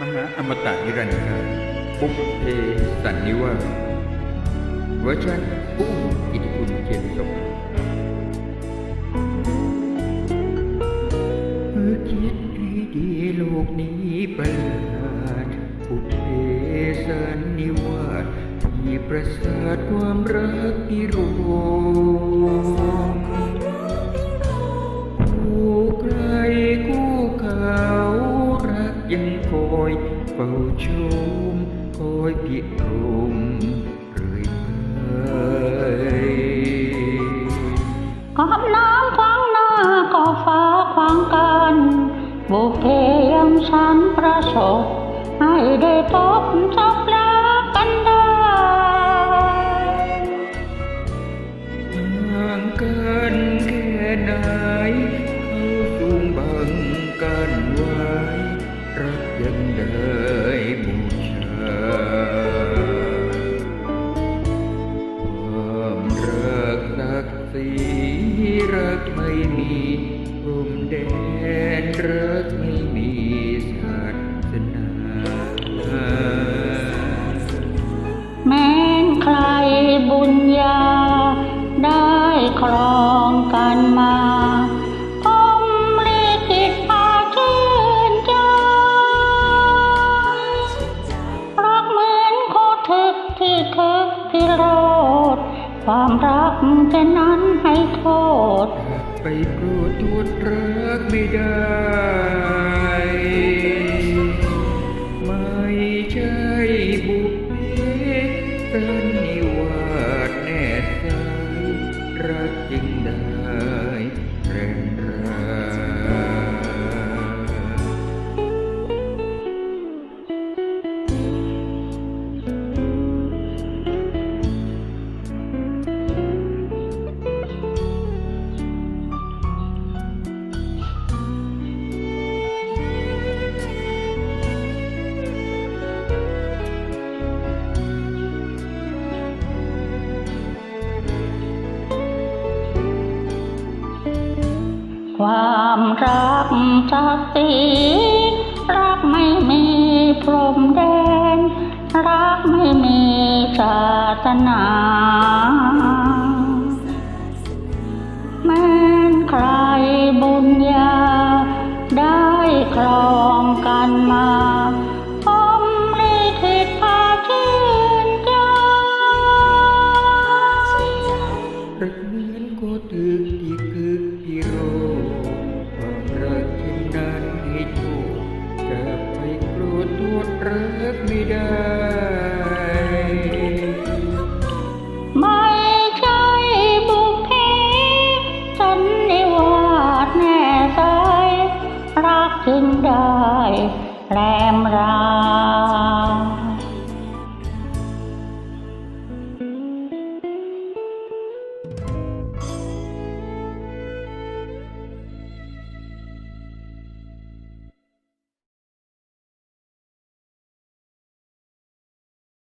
มหาอมตะนิรันดร์การปุกเพสันนิวาสเวอร์ชันปุ้มอิทธิคุณเจนสมเมื่อคิดให้ดีโลกนี้ประหลาดปุกเพสันนิวาสที่ประสาทความรักที่ร อยเฝ้าชมคอยพิรมเรื่อยไปกับน้ำขวางหน้าก็ ยังได้บูชาความรักศักดิ์ศรีรักไม่มีพรมแดนรักไม่มีศาสนาแม้นใครบุญญาได้ครองกันมา ทึกที่คึกพิโรธความรักแค่นั้นให้โทษ ไปโปรดทวดรักไม่ได้ ไม่ใช่บุพเพสันนิวาสแน่ใจรักจริงได้ ความรักศักดิ์ศรีรักไม่มีพรมแดน รักไม่มีศาสนาแม้นใครบุญญาได้ครองกันมา เหมือนโคตึกที่คึกที่โรความรักเช่นนั้นให้โทษจะไปโกรธทวดรักไม่ได้ไม่ใช่บุพเพสันนิวาสแน่ใจรักจึงได้แรมรา